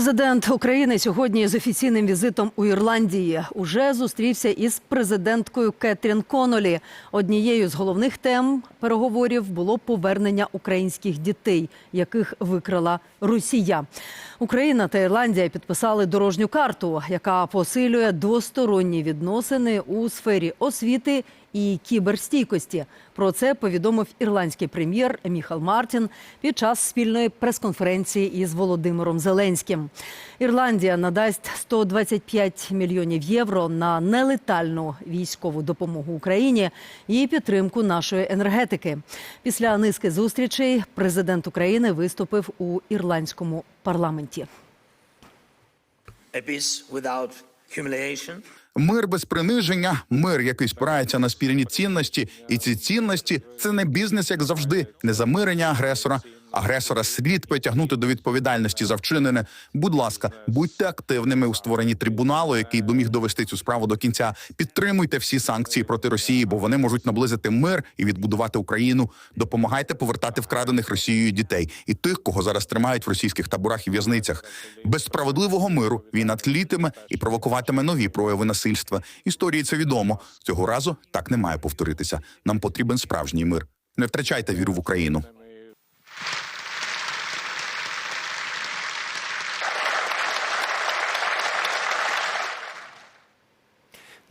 Президент України сьогодні з офіційним візитом у Ірландії уже зустрівся із президенткою Кетрін Конолі. Однією з головних тем переговорів було повернення українських дітей, яких викрала Росія. Україна та Ірландія підписали дорожню карту, яка посилює двосторонні відносини у сфері освіти і кіберстійкості. Про це повідомив ірландський прем'єр Міхал Мартін під час спільної прес-конференції із Володимиром Зеленським. Ірландія надасть 125 мільйонів євро на нелетальну військову допомогу Україні і підтримку нашої енергетики. Після низки зустрічей президент України виступив у ірландському парламенті. Мир без приниження, мир, який спирається на спільні цінності, і ці цінності це не бізнес, як завжди, не замирення агресора. Агресора слід притягнути до відповідальності за вчинене. Будь ласка, будьте активними у створенні трибуналу, який доміг довести цю справу до кінця. Підтримуйте всі санкції проти Росії, бо вони можуть наблизити мир і відбудувати Україну. Допомагайте повертати вкрадених Росією дітей і тих, кого зараз тримають в російських таборах і в'язницях. Без справедливого миру війна тлітиме і провокуватиме нові прояви насильства. Історії це відомо. Цього разу так не має повторитися. Нам потрібен справжній мир. Не втрачайте віру в Україну.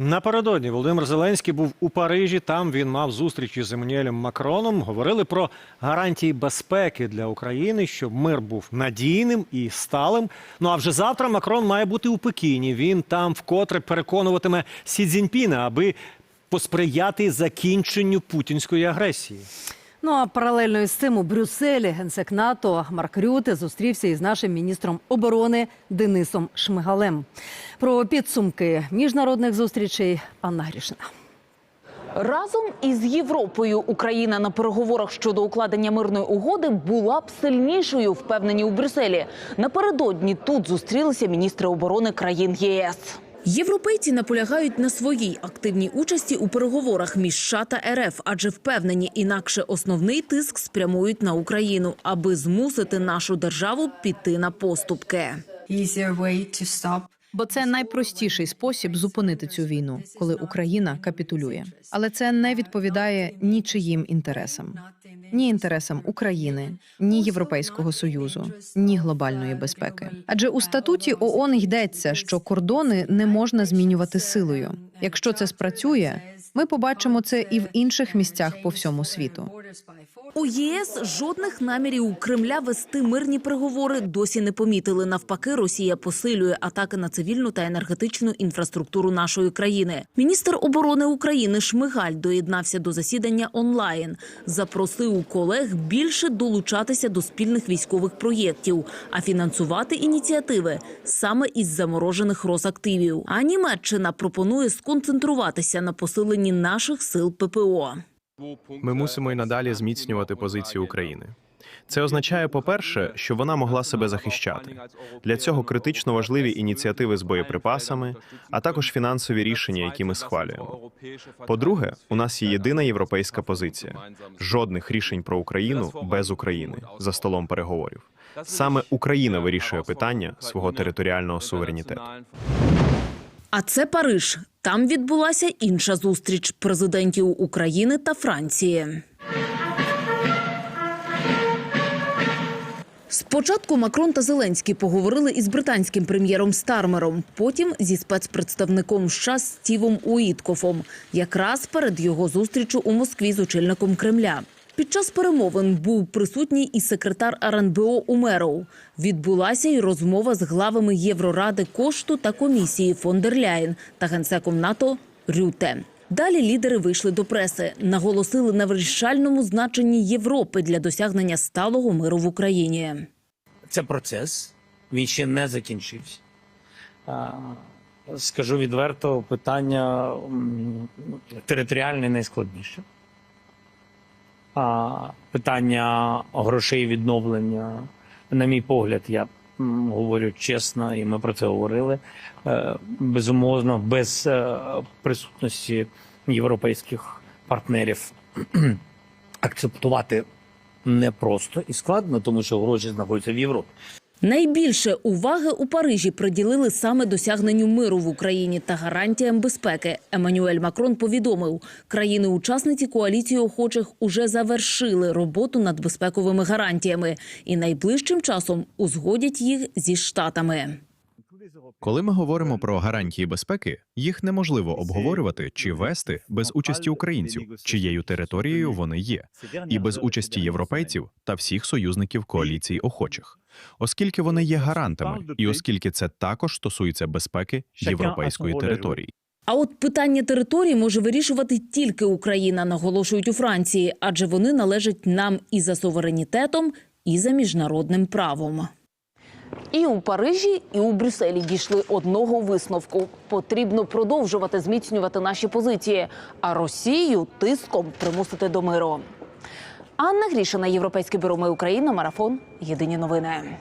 Напередодні Володимир Зеленський був у Парижі. Там він мав зустріч із Еммануелем Макроном. Говорили про гарантії безпеки для України, щоб мир був надійним і сталим. Ну а вже завтра Макрон має бути у Пекіні. Він там вкотре переконуватиме Сі Цзіньпіна, аби посприяти закінченню путінської агресії. Ну а паралельно із цим у Брюсселі генсек НАТО Марк Рюте зустрівся із нашим міністром оборони Денисом Шмигалем. Про підсумки міжнародних зустрічей Анна Грішина. Разом із Європою Україна на переговорах щодо укладення мирної угоди була б сильнішою, впевнені у Брюсселі. Напередодні тут зустрілися міністри оборони країн ЄС. Європейці наполягають на своїй активній участі у переговорах між США та РФ, адже впевнені, інакше основний тиск спрямують на Україну, аби змусити нашу державу піти на поступки. Бо це найпростіший спосіб зупинити цю війну, коли Україна капітулює. Але це не відповідає нічиїм інтересам, ні інтересам України, ні Європейського союзу, ні глобальної безпеки. Адже у статуті ООН йдеться, що кордони не можна змінювати силою. Якщо це спрацює, ми побачимо це і в інших місцях по всьому світу. У ЄС жодних намірів у Кремля вести мирні переговори досі не помітили. Навпаки, Росія посилює атаки на цивільну та енергетичну інфраструктуру нашої країни. Міністр оборони України Шмигаль доєднався до засідання онлайн. Запросив колег більше долучатися до спільних військових проєктів, а фінансувати ініціативи саме із заморожених розактивів. А Німеччина пропонує сконцентруватися на посиленні наших сил ППО. Ми мусимо й надалі зміцнювати позицію України. Це означає, по-перше, що вона могла себе захищати. Для цього критично важливі ініціативи з боєприпасами, а також фінансові рішення, які ми схвалюємо. По-друге, у нас є єдина європейська позиція: жодних рішень про Україну без України за столом переговорів. Саме Україна вирішує питання свого територіального суверенітету. А це Париж. Там відбулася інша зустріч президентів України та Франції. Спочатку Макрон та Зеленський поговорили із британським прем'єром Стармером, потім зі спецпредставником США Стівом Уіткофом, якраз перед його зустрічю у Москві з очільником Кремля. Під час перемовин був присутній і секретар РНБО Умеров. Відбулася й розмова з главами Євроради кошту та комісії фон дер Ляєн та генсеком НАТО Рюте. Далі лідери вийшли до преси, наголосили на вирішальному значенні Європи для досягнення сталого миру в Україні. це процес, він ще не закінчився. Скажу відверто, питання територіальне найскладніше. А, Питання грошей відновлення, на мій погляд, я говорю чесно, і ми про це говорили. е, Безумовно, без е, присутності європейських партнерів акцептувати непросто і складно, тому що гроші знаходяться в Європі. Найбільше уваги у Парижі приділили саме досягненню миру в Україні та гарантіям безпеки. Еммануель Макрон повідомив, країни-учасниці коаліції охочих уже завершили роботу над безпековими гарантіями і найближчим часом узгодять їх зі штатами. Коли ми говоримо про гарантії безпеки, їх неможливо обговорювати чи вести без участі українців, чиєю територією вони є, і без участі європейців та всіх союзників коаліції охочих, оскільки вони є гарантами, і оскільки це також стосується безпеки європейської території. А от питання території може вирішувати тільки Україна, наголошують у Франції, адже вони належать нам і за суверенітетом, і за міжнародним правом. І у Парижі, і у Брюсселі дійшли одного висновку: потрібно продовжувати зміцнювати наші позиції, а Росію тиском примусити до миру. Анна Грішина, Європейське бюро «Ми Україна», марафон. Єдині новини.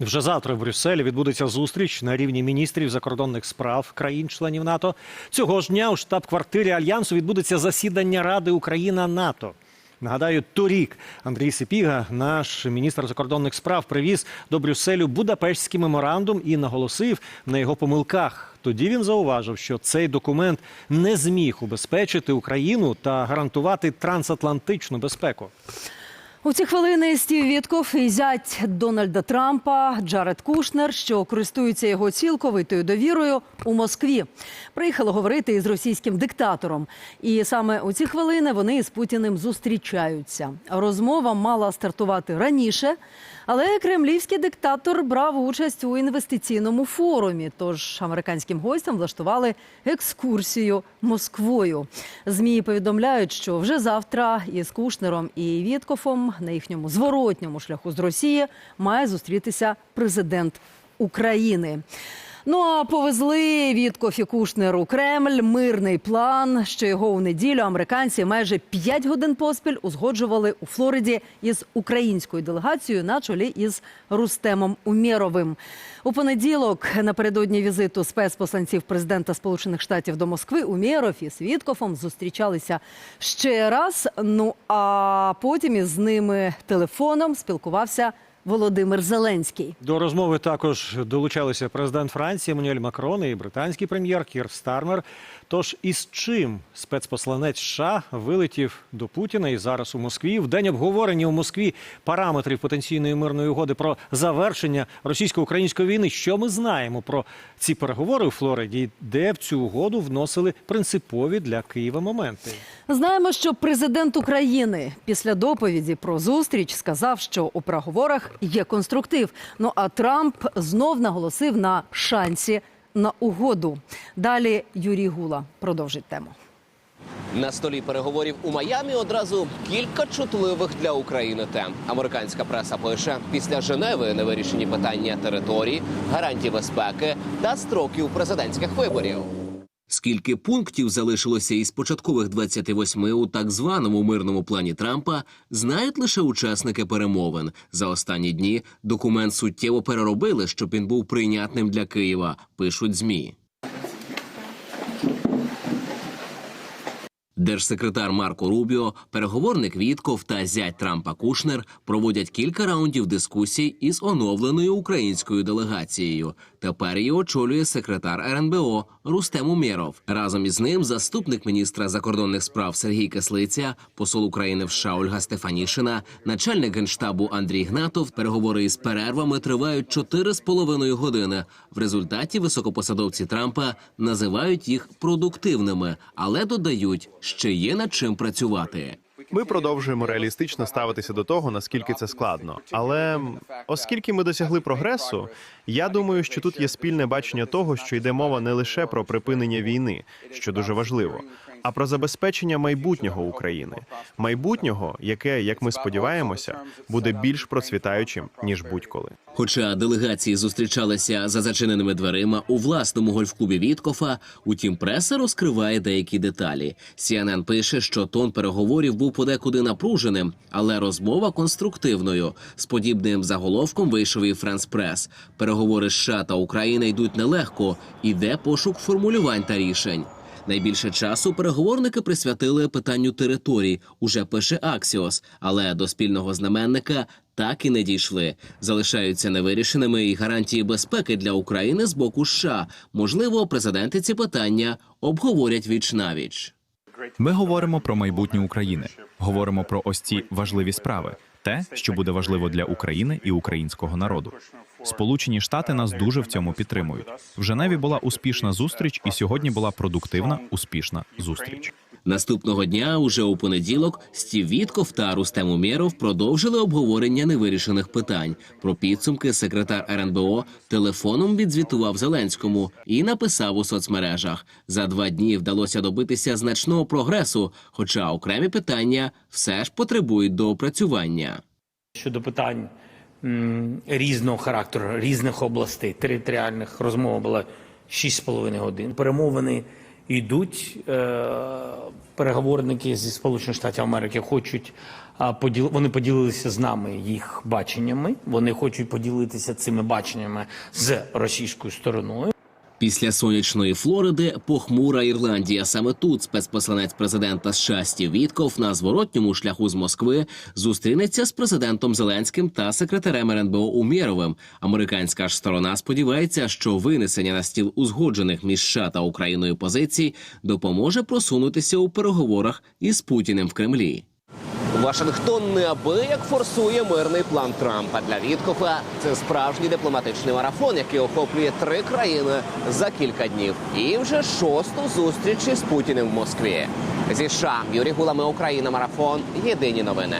Вже завтра в Брюсселі відбудеться зустріч на рівні міністрів закордонних справ країн-членів НАТО. Цього ж дня у штаб-квартирі альянсу відбудеться засідання Ради Україна НАТО. Нагадаю, торік Андрій Сипіга, наш міністр закордонних справ, привіз до Брюсселю Будапештський меморандум і наголосив на його помилках. Тоді він зауважив, що цей документ не зміг убезпечити Україну та гарантувати трансатлантичну безпеку. У ці хвилини Стів Вітков і зять Дональда Трампа Джаред Кушнер, що користуються його цілковитою довірою у Москві, приїхали говорити із російським диктатором. І саме у ці хвилини вони із Путіним зустрічаються. Розмова мала стартувати раніше, але кремлівський диктатор брав участь у інвестиційному форумі. Тож американським гостям влаштували екскурсію Москвою. Змі повідомляють, що вже завтра із Кушнером і Віткофом на їхньому зворотньому шляху з Росії має зустрітися президент України. Ну а повезли Віткоф і у Кремль мирний план, що його у неділю американці майже 5 годин поспіль узгоджували у Флориді із українською делегацією на чолі із Рустемом Умєровим. У понеділок напередодні візиту спецпосланців президента Сполучених Штатів до Москви Умєров із Віткофом зустрічалися ще раз. Ну а потім із ними телефоном спілкувався Володимир Зеленський. До розмови також долучалися президент Франції Еммануель Макрон і британський прем'єр Кір Стармер. Тож із чим спецпосланець США вилетів до Путіна і зараз у Москві в день обговорення у Москві параметрів потенційної мирної угоди про завершення російсько-української війни. Що ми знаємо про ці переговори у Флориді, де в цю угоду вносили принципові для Києва моменти? Знаємо, що президент України після доповіді про зустріч сказав, що у переговорах є конструктив. Ну а Трамп знов наголосив на шансі на угоду. Далі Юрій Гула продовжить тему. На столі переговорів у Майамі одразу кілька чутливих для України тем. Американська преса пише: після Женеви невирішені питання території, гарантій безпеки та строків президентських виборів. Скільки пунктів залишилося із початкових 28 у так званому мирному плані Трампа, знають лише учасники перемовин. За останні дні документ суттєво переробили, щоб він був прийнятним для Києва. Пишуть змі. Держсекретар Марко Рубіо, переговорник Вітков та зять Трампа Кушнер проводять кілька раундів дискусій із оновленою українською делегацією. Тепер її очолює секретар РНБО Рустем Умєров. Разом із ним заступник міністра закордонних справ Сергій Кислиця, посол України в США Ольга Стефанішина, начальник генштабу Андрій Гнатов. Переговори із перервами тривають чотири з половиною години. В результаті високопосадовці Трампа називають їх продуктивними, але додають, ще є над чим працювати. Ми продовжуємо реалістично ставитися до того, наскільки це складно. Але оскільки ми досягли прогресу, я думаю, що тут є спільне бачення того, що йде мова не лише про припинення війни, що дуже важливо, а про забезпечення майбутнього України, майбутнього, яке, як ми сподіваємося, буде більш процвітаючим ніж будь-коли. Хоча делегації зустрічалися за зачиненими дверима у власному гольфклубі Віткофа, утім преса розкриває деякі деталі. CNN пише, що тон переговорів був подекуди напруженим, але розмова конструктивною. З подібним заголовком вийшов і Франс Прес. Переговори США та України йдуть нелегко. Іде пошук формулювань та рішень. Найбільше часу переговорники присвятили питанню територій, уже пише Аксіос, але до спільного знаменника так і не дійшли. Залишаються невирішеними і гарантії безпеки для України з боку США. Можливо, президенти ці питання обговорять віч навіч. Ми говоримо про майбутнє України, говоримо про ось ці важливі справи, те, що буде важливо для України і українського народу. Сполучені Штати нас дуже в цьому підтримують. В Женеві була успішна зустріч, і сьогодні була продуктивна, успішна зустріч. Наступного дня, уже у понеділок, Стів Вітков та Рустем Умєров продовжили обговорення невирішених питань. Про підсумки секретар РНБО телефоном відзвітував Зеленському і написав у соцмережах. За два дні вдалося добитися значного прогресу, хоча окремі питання все ж потребують доопрацювання. Щодо питань різного характеру, різних областей, територіальних розмова була 6,5 годин. Перемовини йдуть. Е, переговорники зі Сполучених Штатів Америки хочуть поділ... вони поділилися з нами їх баченнями. Вони хочуть поділитися цими баченнями з російською стороною. Після сонячної Флориди похмура Ірландія. Саме тут спецпосланець президента США Стів Вітков на зворотньому шляху з Москви зустрінеться з президентом Зеленським та секретарем РНБО Умєровим. Американська ж сторона сподівається, що винесення на стіл узгоджених між США та Україною позицій допоможе просунутися у переговорах із Путіним в Кремлі. Вашингтон неабияк форсує мирний план Трампа для Віткофа. Це справжній дипломатичний марафон, який охоплює три країни за кілька днів. І вже шосту зустріч із Путіним в Москві. Зі США Юрій Гулами Україна марафон. Єдині новини.